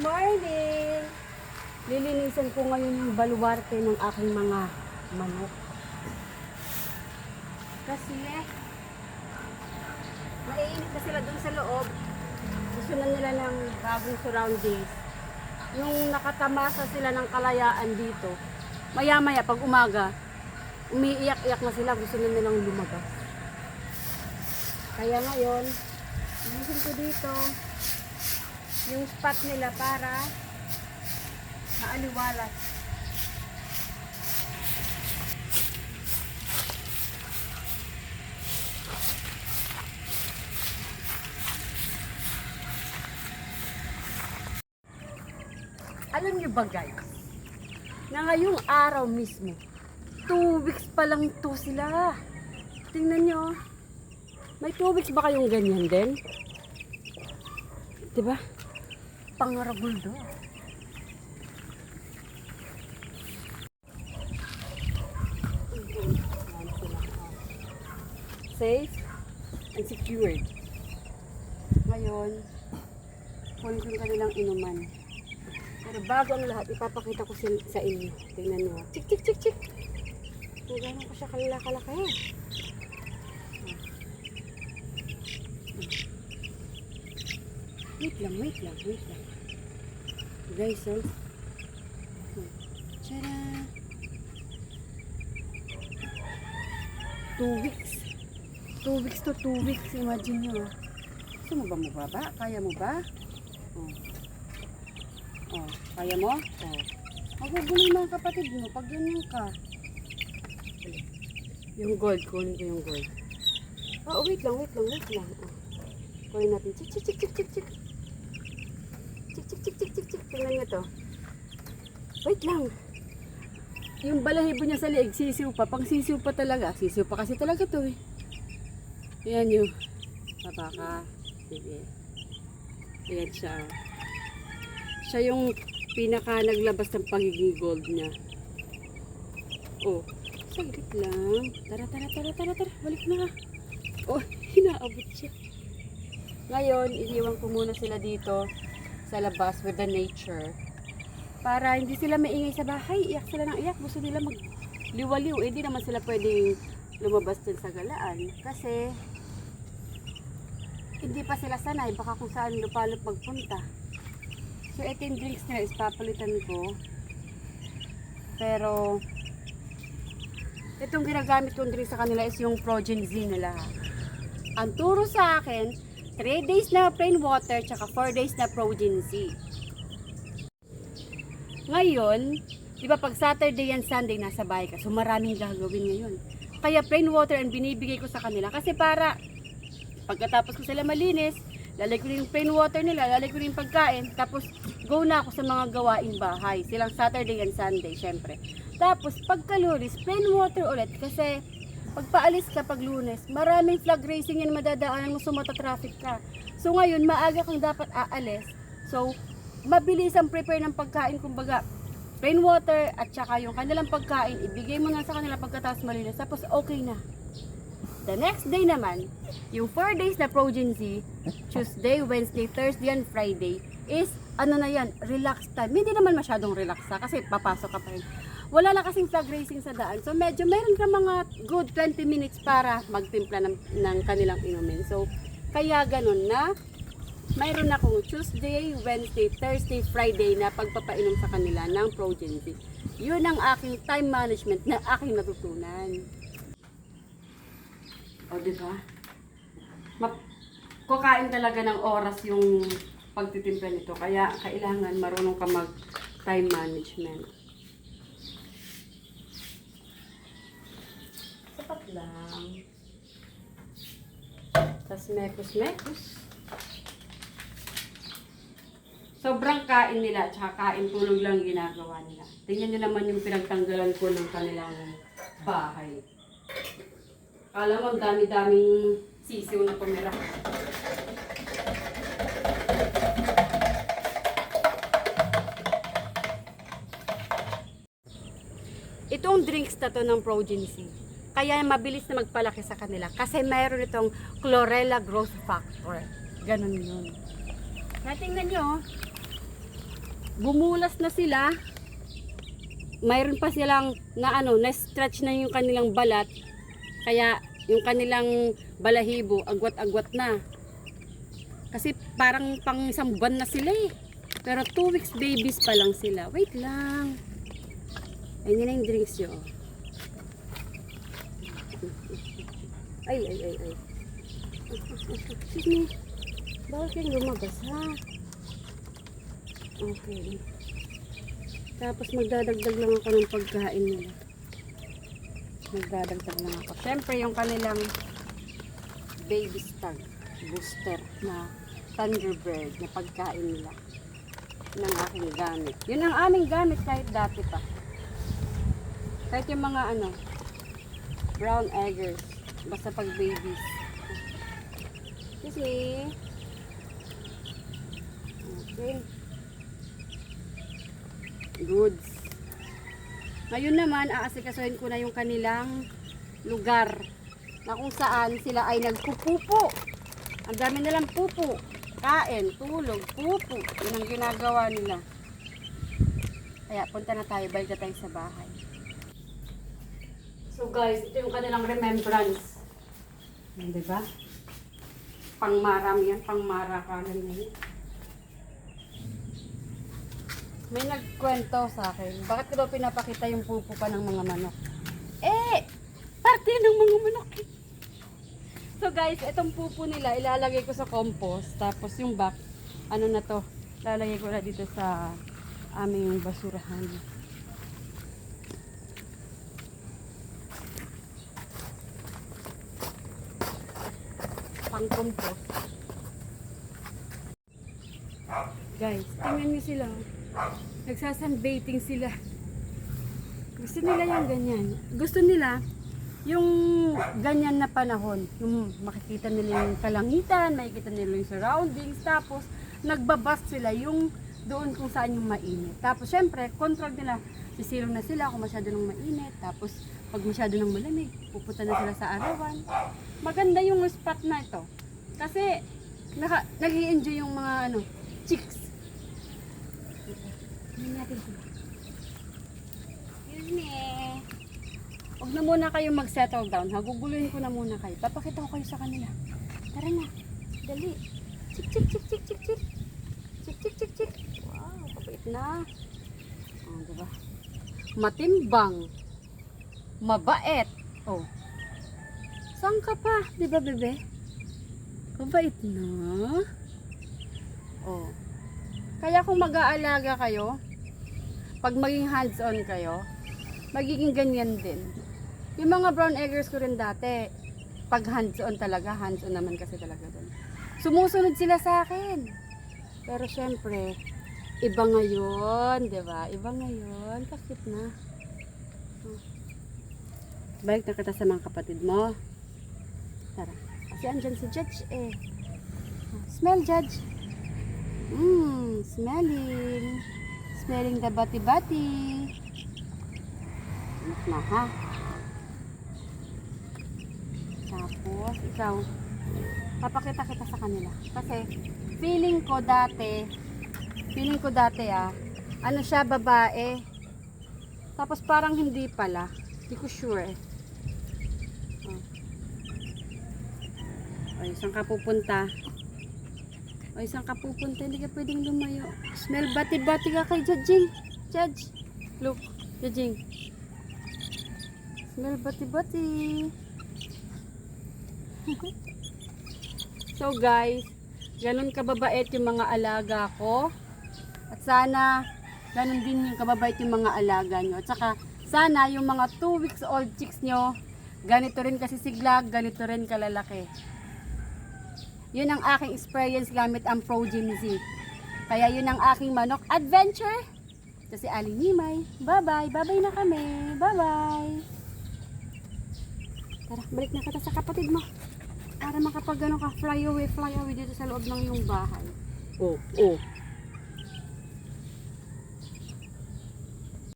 morning! Lilinisan ko ngayon yung baluarte ng aking mga manok. Kasi, maiinit na sila dun sa loob. Gusto na nila ng bagong surroundings. Nung nakatamasa sila ng kalayaan dito, maya-maya pag umaga, umiiyak-iyak na sila, gusto na nilang lumabas. Kaya ngayon, inisin ko dito yung spot nila para maaliwalas. Alam niyo ba guys, na ngayong araw mismo, two weeks pa lang to sila. Tingnan niyo, may two weeks ba kayong ganyan din? Diba? Pangarabol do. Safe and secured. Ngayon, kunin ko yung inuman. Pero bago ang lahat, ipapakita ko sa inyo. Tingnan nyo. Chik, chik, chik, chik. Kung gano'n ko siya kalala-kalaki. Wait lang, wait lang, wait lang. Guys, oh. Tara! Two weeks. Two weeks to two weeks. Imagine nyo, ah. Gusto mo ba mababa? Kaya mo ba? Oh. Oh, kaya mo? Oh. Magugulo yung mga kapatid mo pag ganyan ka. Yung gold, kunin ko yung gold. Oh, wait lang, wait lang, wait lang. Oh. Kunin natin. Chik, chik, chik, chik, chik, chik. Chik, chik, chik, chik. Tingnan nyo to. Wait lang. Yung balahibo niya sa leeg, sisiw pa. Pang sisiw pa talaga. Sisiw pa kasi talaga to eh. Ayan yung papaka. Sige. Ayan siya. Siya yung pinaka naglabas ng pagiging gold niya. Oh, saglit lang. Tara, tara, tara, tara, tara. Balik na. Oh, hinaabot siya. Ngayon, iniwan ko muna sila dito sa labas with the nature. Para hindi sila maingay sa bahay. Iyak sila ng iyak. Gusto nila magliwaliw. Eh, di naman sila pwedeng lumabas dun sa galaan. Kasi, hindi pa sila sanay. Baka kung saan lupalop magpunta. So, ito yung drinks nila is papalitan ko. Pero, itong ginagamit kong drink sa kanila is yung Progen nila. Ang turo sa akin, 3 days na plain water, tsaka 4 days na Progen Z. Ngayon, di ba pag Saturday and Sunday nasa bahay ka, so maraming gagawin ngayon. Kaya plain water ang binibigay ko sa kanila kasi para pagkatapos ko sila malinis, lalagay ko na yung plain water nila, lalagay ko na yung pagkain, tapos go na ako sa mga gawaing bahay. Silang Saturday and Sunday, syempre. Tapos pagkalunis, plain water ulit kasi pag paalis ka pag lunes, maraming flag racing yan madadaanan mo so traffic ka. So ngayon, maaga kang dapat aalis. So, mabilis ang prepare ng pagkain, kumbaga, plain water at saka yung kanilang pagkain, ibigay mo na sa kanila pagkatapos malinis, tapos okay na. The next day naman, yung 4 days na Progen Z, Tuesday, Wednesday, Thursday, and Friday, is ano na yan, relax time. Hindi naman masyadong relax ha, kasi papasok ka pa rin. Wala na kasing flag racing sa daan. So medyo meron ka mga good 20 minutes para magtimpla ng, ng kanilang inumin. So kaya ganun na mayroon akong Tuesday, Wednesday, Thursday, Friday na pagpapainom sa kanila ng Progen Z. Yun ang aking time management na aking natutunan. O, di ba? Ma- Kukain talaga ng oras yung pagtitimpla nito. Kaya kailangan marunong ka mag time management. Lang. Tapos mekos-mekos. Sobrang kain nila at saka kain tulog lang ginagawa nila. Tingnan nyo naman yung pinagtanggalan ko ng kanilang bahay. Kala mo, dami-daming sisiw na pumira. Itong drinks na to ng Progency, kaya mabilis na magpalaki sa kanila kasi mayroon itong chlorella growth factor. Ganun yun. Natingnan nyo, oh. bumulas na sila. Mayroon pa silang na ano, na-stretch na yung kanilang balat. Kaya yung kanilang balahibo, agwat-agwat na. Kasi parang pang isang buwan na sila eh. Pero 2 weeks babies pa lang sila. Wait lang. Ayun na yung drinks nyo. Ay, ay, ay, ay. Excuse me. Bawal kayong lumabas, ha? Okay. Tapos magdadagdag lang ako ng pagkain nila. Magdadagdag lang ako. Siyempre, yung kanilang baby stag booster na Thunderbird na pagkain nila ng aking gamit. Yun ang aming gamit kahit dati pa. Kahit yung mga ano, brown eggers, basta pag babies. Excuse me. Okay. Goods. Ngayon naman, aasikasuhin ko na yung kanilang lugar na kung saan sila ay nagpupupo. Ang dami nilang pupo. Kain, tulog, pupo. Yun ang ginagawa nila. Kaya punta na tayo, balik na tayo sa bahay. So guys, ito yung kanilang remembrance. Di ba? Pangmaram yan, pangmarakalan na yun. May nagkwento sa akin, bakit ko daw pinapakita yung pupo pa ng mga manok? Eh, parte ng mga manok. eh. So guys, itong pupo nila, ilalagay ko sa compost. Tapos yung back, ano na to, lalagay ko na dito sa aming basurahan. Pang compost. Guys, tingnan niyo sila. Nagsasunbathing sila. Gusto nila yung ganyan. Gusto nila yung ganyan na panahon. Yung makikita nila yung kalangitan, makikita nila yung surroundings. Tapos, nagbabas sila yung doon kung saan yung mainit. Tapos, syempre, control nila. Sisiro na sila kung masyado ng mainit. Tapos, pag masyado ng malamig, pupunta na sila sa arawan. Maganda yung spot na ito. Kasi, naka, nag enjoy yung mga ano, chicks. Tingnan natin sila. Excuse me. Huwag na muna kayo mag-settle down. Ha? Guguluhin ko na muna kayo. Papakita ko kayo sa kanila. Tara na. Dali. Chik, chik, chik, chik, chik, chik. Chik, chik, chik, chik. Wow, kapait na. Oh, diba? Matimbang. Mabait. Oh. Saan ka pa? Di ba, bebe? Mabait na. Oh. Kaya kung mag-aalaga kayo, pag maging hands-on kayo, magiging ganyan din. Yung mga brown eggers ko rin dati, pag hands-on talaga, hands-on naman kasi talaga doon. Sumusunod sila sa akin. Pero syempre, iba ngayon, di ba? Iba ngayon, kakit na. Oh. Balik na kita sa mga kapatid mo. Tara. Kasi andyan si Judge eh. Smell, Judge. Mmm, smelling. Smelling the bati-bati. Anak na ha. Tapos, ikaw, papakita kita sa kanila. Kasi, feeling ko dati, feeling ko dati ah, ano siya, babae. Tapos parang hindi pala. Hindi ko sure eh. Oh. Ay, saan ka pupunta? Ay, saan ka pupunta? Hindi ka pwedeng lumayo. Smell bati-bati ka kay Judging. Judge. Look, Judging. Smell bati-bati. so guys, ganun kababait yung mga alaga ko. At sana, ganun din yung kababait yung mga alaga nyo. At saka, sana yung mga 2 weeks old chicks nyo, ganito rin kasi siglag, ganito rin kalalaki. Yun ang aking experience gamit ang Progenzy. Kaya yun ang aking manok adventure. Ito si Aling Nimay. Bye-bye. Bye-bye na kami. Bye-bye. Tara, balik na kita sa kapatid mo. Para makapag ano ka, fly away, fly away dito sa loob ng iyong bahay. Oh, oh.